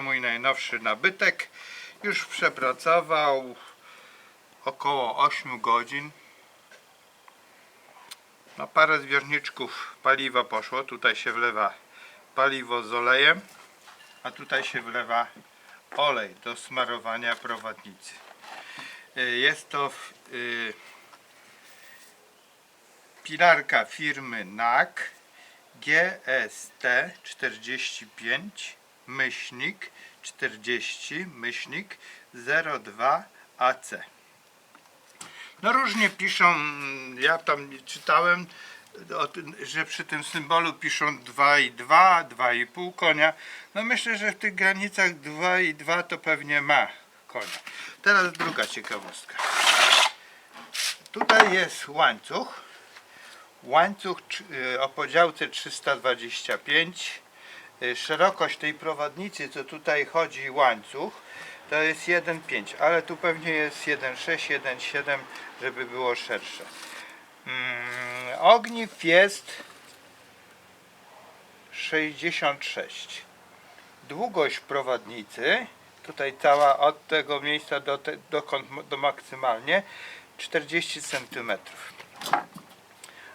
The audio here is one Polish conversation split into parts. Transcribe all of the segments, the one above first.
mój najnowszy nabytek. Już przepracował około 8 godzin. No parę zbiorniczków paliwa poszło. Tutaj się wlewa paliwo z olejem, a tutaj się wlewa olej do smarowania prowadnicy. Y, Jest to y, pilarka firmy NAK GST 45 myślnik 40 myślnik 02 AC. No różnie piszą, ja tam czytałem, że przy tym symbolu piszą 2,2, 2,5 konia. No myślę, że w tych granicach 2,2 to pewnie ma konia. Teraz druga ciekawostka. Tutaj jest łańcuch. Łańcuch y, o podziałce 325. Y, Szerokość tej prowadnicy, co tutaj chodzi łańcuch, to jest 1,5, ale tu pewnie jest 1,6, 1,7, żeby było szersze. Mm, ogniw jest 66. Długość prowadnicy, tutaj cała od tego miejsca do, te, dokąd, do maksymalnie 40 cm.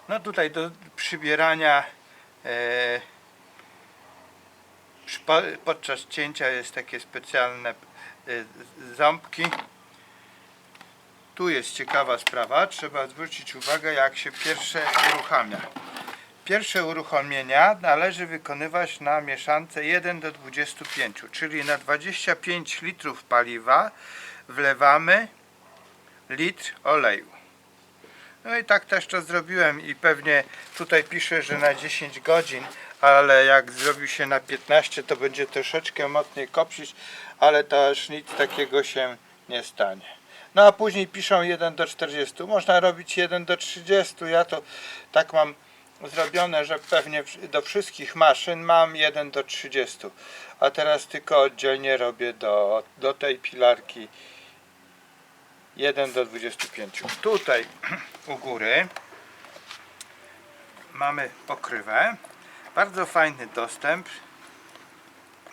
No tutaj do przybierania e, po- podczas cięcia jest takie specjalne z- ząbki. Tu jest ciekawa sprawa, trzeba zwrócić uwagę jak się pierwsze uruchamia. Pierwsze uruchomienia należy wykonywać na mieszance 1 do 25, czyli na 25 litrów paliwa wlewamy litr oleju. No i tak też to zrobiłem i pewnie tutaj pisze, że na 10 godzin, ale jak zrobił się na 15 to będzie troszeczkę mocniej kopcić, ale to aż nic takiego się nie stanie. No a później piszą 1 do 40. Można robić 1 do 30. Ja to tak mam zrobione, że pewnie do wszystkich maszyn mam 1 do 30. A teraz tylko oddzielnie robię do, do tej pilarki 1 do 25. Tutaj u góry mamy pokrywę. Bardzo fajny dostęp.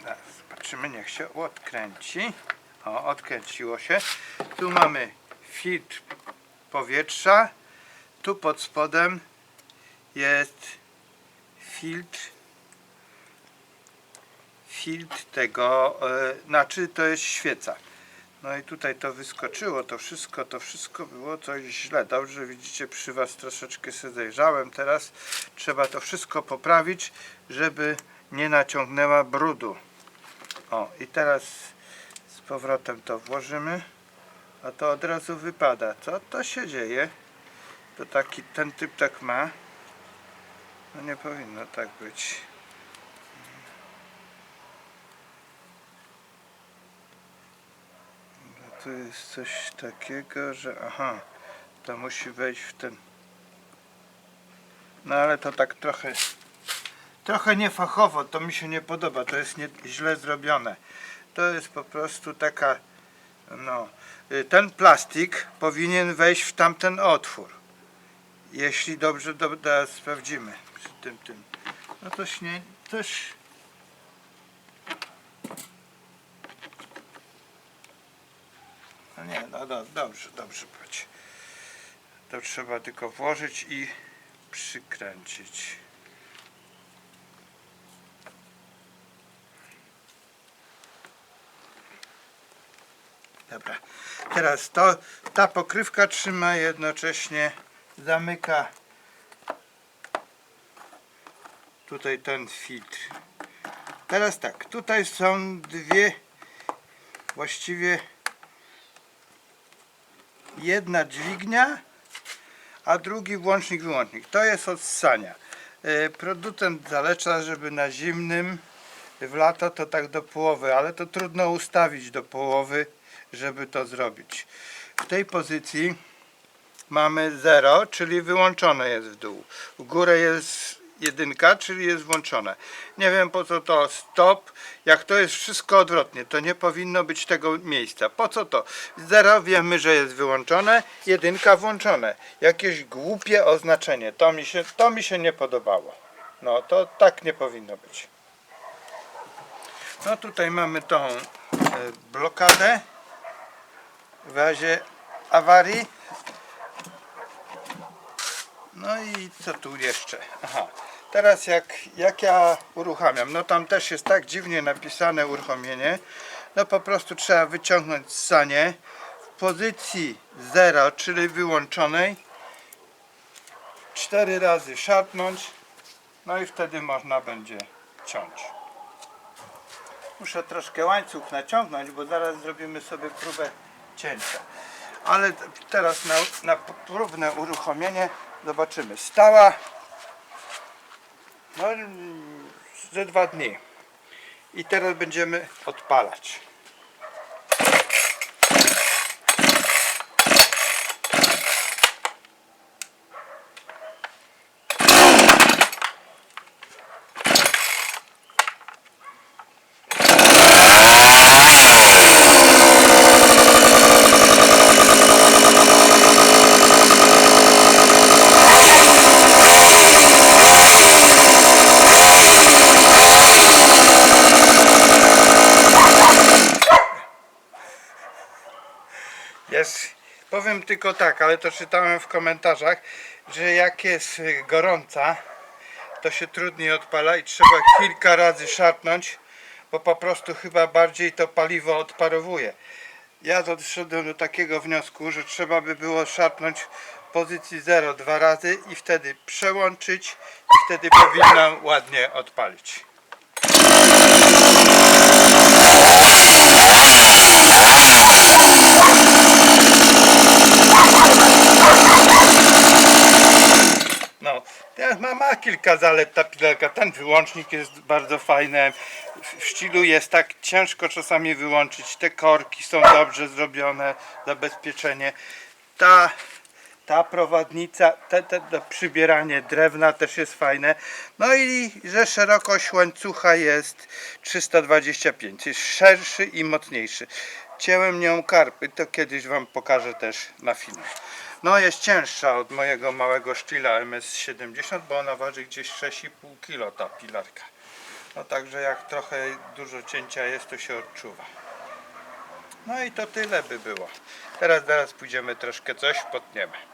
Zaraz zobaczymy, niech się odkręci. O, odkręciło się. Tu mamy filtr powietrza. Tu pod spodem jest filtr filtr tego, e, znaczy to jest świeca. No i tutaj to wyskoczyło, to wszystko, to wszystko było coś źle. Dobrze, widzicie, przy Was troszeczkę się zajrzałem. Teraz trzeba to wszystko poprawić, żeby nie naciągnęła brudu. O, i teraz z powrotem to włożymy, a to od razu wypada. Co to się dzieje? To taki, ten typ tak ma. No nie powinno tak być. Tu jest coś takiego, że aha, to musi wejść w ten. No ale to tak trochę trochę niefachowo, to mi się nie podoba, to jest nie, źle zrobione. To jest po prostu taka no, y, ten plastik powinien wejść w tamten otwór. Jeśli dobrze do, do, sprawdzimy przy tym tym. No to nie, też No nie, no do, dobrze, dobrze być. To trzeba tylko włożyć i przykręcić. Dobra. Teraz to, ta pokrywka trzyma jednocześnie zamyka tutaj ten filtr. Teraz tak, tutaj są dwie właściwie jedna dźwignia, a drugi włącznik wyłącznik. To jest od ssania. E, Producent zaleca, żeby na zimnym w lato to tak do połowy, ale to trudno ustawić do połowy, żeby to zrobić. W tej pozycji mamy 0, czyli wyłączone jest w dół. W górę jest jedynka, czyli jest włączone. Nie wiem po co to stop, jak to jest wszystko odwrotnie, to nie powinno być tego miejsca. Po co to? Zero wiemy, że jest wyłączone, jedynka włączone. Jakieś głupie oznaczenie, to mi się, to mi się nie podobało. No to tak nie powinno być. No tutaj mamy tą e, blokadę w razie awarii. No i co tu jeszcze? Aha. Teraz jak, jak ja uruchamiam, no tam też jest tak dziwnie napisane uruchomienie. No po prostu trzeba wyciągnąć sanie w pozycji 0, czyli wyłączonej. Cztery razy szarpnąć. No i wtedy można będzie ciąć. Muszę troszkę łańcuch naciągnąć, bo zaraz zrobimy sobie próbę cięcia. Ale teraz na, na próbne uruchomienie zobaczymy. Stała no, ze dwa dni. I teraz będziemy odpalać. Jest, powiem tylko tak, ale to czytałem w komentarzach, że jak jest gorąca, to się trudniej odpala i trzeba kilka razy szarpnąć, bo po prostu chyba bardziej to paliwo odparowuje. Ja doszedłem do takiego wniosku, że trzeba by było szarpnąć pozycji 0 dwa razy i wtedy przełączyć i wtedy powinno ładnie odpalić. No, ja- ma, ma kilka zalet ta pilerka. Ten wyłącznik jest bardzo fajny. W- W ścilu jest tak ciężko czasami wyłączyć. Te korki są dobrze zrobione, zabezpieczenie. Ta, ta prowadnica, te, te, to przybieranie drewna też jest fajne. No i że szerokość łańcucha jest 325. Jest szerszy i mocniejszy. Cięłem nią karpy, to kiedyś Wam pokażę też na filmie. No jest cięższa od mojego małego sztila MS70, bo ona waży gdzieś 6,5 kg ta pilarka. No także jak trochę dużo cięcia jest, to się odczuwa. No i to tyle by było. Teraz, teraz pójdziemy troszkę coś potniemy.